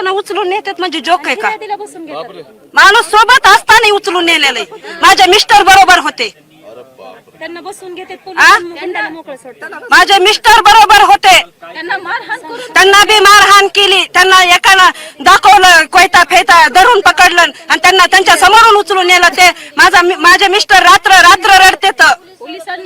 त्यांना उचलून नेतात म्हणजे जोक आहे का? माणूस सोबत असताना उचलून नेलेलं आहे माझे मिस्टर बरोबर होते. त्यांना बसून घेतात आ? पोलीस गुंडाला मोकळं सोडतात. माझे मिस्टर बरोबर होते. त्यांना मारहाण करून त्यांना बी मारहाण केली. त्यांना एकानं दाखवलं कोयता फेता धरून पकडलं आणि त्यांना त्यांच्या समोरून उचलून नेलं. ते माझा माझे मिस्टर रात्र रात्र रडते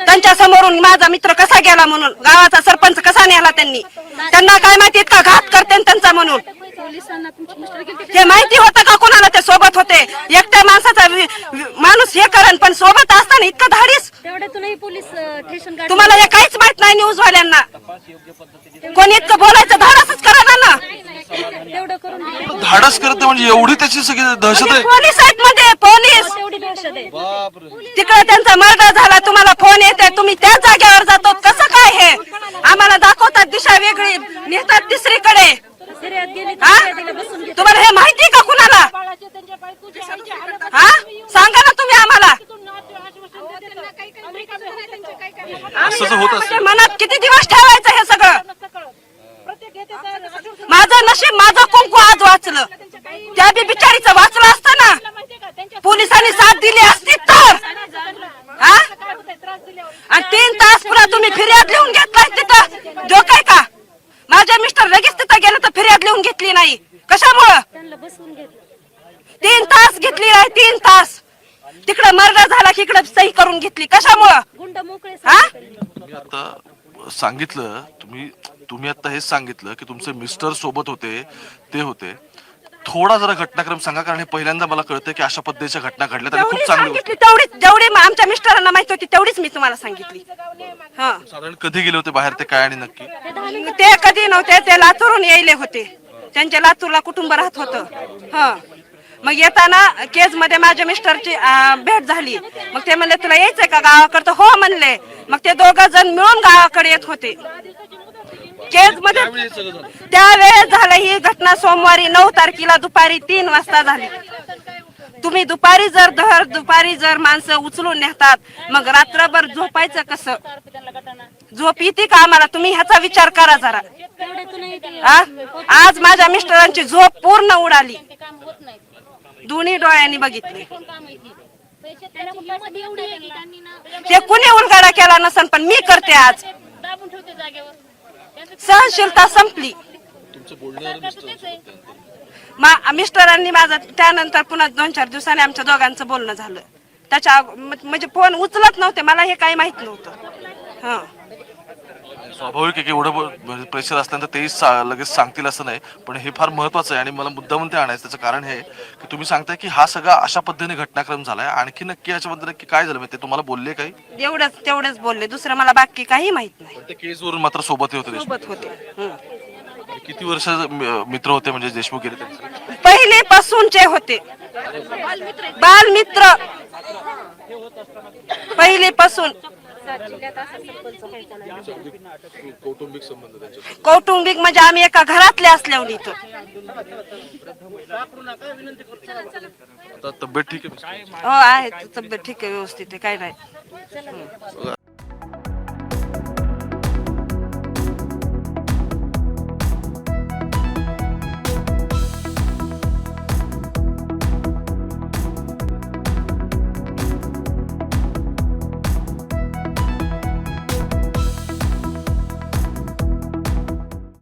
त्यांच्या समोरून माझा मित्र कसा गेला म्हणून? गावाचा सरपंच कसा नेला त्यांनी? त्यांना काय माहिती इतका घात करते त्यांचा म्हणून. हे माहिती होतं का कोणाला ते सोबत होते? एकट्या माणसाचा माणूस हे करण पण सोबत असताना इतकं धाडीस. पोलीस तुम्हाला हे काहीच माहीत नाही न्यूज वाल्यांना कोणी इतकं बोलायचं? धाडसच करा ना. धाडस करते म्हणजे एवढी त्याची सगळी दहशत आहे. पोलीस आहेत मध्ये पोलीस. तेवढी दहशत आहे. तिकडे त्यांचा मर्डर झाला तुम्हाला फोन येते तुम्ही त्याच जागेवर जातो. कसं काय हे? आम्हाला दाखवतात दिशा वेगळी नेतात तिसरीकडे फिर्याद गेली तर हा फिर्यादीला बसून घेतात तुम्हाला हे माहिती का कुणाला हा सांगा ना तुम्ही आम्हाला असं होत म्हणजे मनात किती दिवस ठेवायचं हे सगळं? माझं नशीब माझं कुंकू आज वाचलं. त्या बी बिचारीचं वाचलं असतं ना. पोलिसांनी साथ दिली असती तर. हा? आणि तीन तास पुन्हा तुम्ही फिर्याद लिहून घेतलाय तिथं जो काय का? माझे मिस्टर लगेच तिथं गेलं तर फिर्याद लिहून घेतली नाही. कशामुळं? तीन तास घेतली नाही तीन तास. तिकडे मर्डर झाला की इकडे सही करून घेतली. कशामुळं? गुंड मोकळे हा? मी आता सांगितलं तुम्ही तुम्ही आता हेच सांगितलं की तुमचे मिस्टर सोबत होते ते होते. थोडा जरा घटनाक्रम सांगा कारण हे पहिल्यांदा मला कळतं की अशा पद्धतीच्या घटना घडल्या आणि खूप चांगली सांगितली तेवढी जेवढी म- आमच्या मिस्टरांना माहिती होती तेवढीच मी तुम्हाला सांगितली. हा. साधारण कधी गेले होते बाहेर ते काय आणि नक्की? ते कधी नव्हते ते लातूरून यायले होते. त्यांच्या लातूरला कुटुंब राहत होतं. हा. मग येताना केजमध्ये माझ्या मिस्टरची भेट झाली. मग ते म्हणले तुला यायचंय का गावाकडे? हो म्हणले. मग ते दोघ जण मिळून गावाकडे येत होते. केजमध्ये त्यावेळेस झालं. ही घटना सोमवारी नऊ तारखेला दुपारी तीन वाजता झाली. तुम्ही दुपारी जर दर दुपारी जर माणसं उचलून नेतात मग रात्रभर झोपायचं कसं? झोप येते का आम्हाला? तुम्ही ह्याचा विचार करा जरा? आज माझ्या मिस्टरांची झोप पूर्ण उडाली. दोन्ही डोळ्यांनी बघितले. ती? त्यांना हिंमत एवढी आहे की त्यांनी ना ते कुणी उलगाडा केला नसन पण मी करते आज. दाबून ठेवते जागेवर. त्यांचं सहनशीलता संपली. मिस्टरांनी माझं त्यानंतर पुन्हा दोन चार दिवसांनी आमच्या दोघांचं बोलणं झालं. त्याच्या म्हणजे फोन उचलत नव्हते मला हे काही माहीत नव्हतं. हा. स्वाभाविक आहे की एवढं प्रेशर असल्यानंतर तेही सा- लगेच सांगतील असं नाही. पण हे फार महत्वाचं आहे आणि मला मुद्दामून ते आणायचं त्याचं कारण हे की तुम्ही सांगताय की हा सगळा अशा पद्धतीने घटनाक्रम झालाय. आणखी नक्की याच्याबद्दल नक्की काय झालं? म्हणजे ते तुम्हाला बोलले काही? एवढंच तेवढंच बोलले. दुसरं मला बाकी काही माहीत नाही. पण ते केसवरून मात्र सोबत होते देशमुख. सोबत होते. हं. किती वर्ष मित्र होते म्हणजे देशमुख गेले त्यांचे पहिले पासूनचे होते. बालमित्र. पहिले पासून कौटुंबिक संबंध त्यांचे कौटुंबिक म्हणजे आम्ही एका घरातले असल्यावर इथं आता तब्येत ठीक आहे? हो आहे. तब्येत ठीक आहे व्यवस्थित आहे. काय नाही.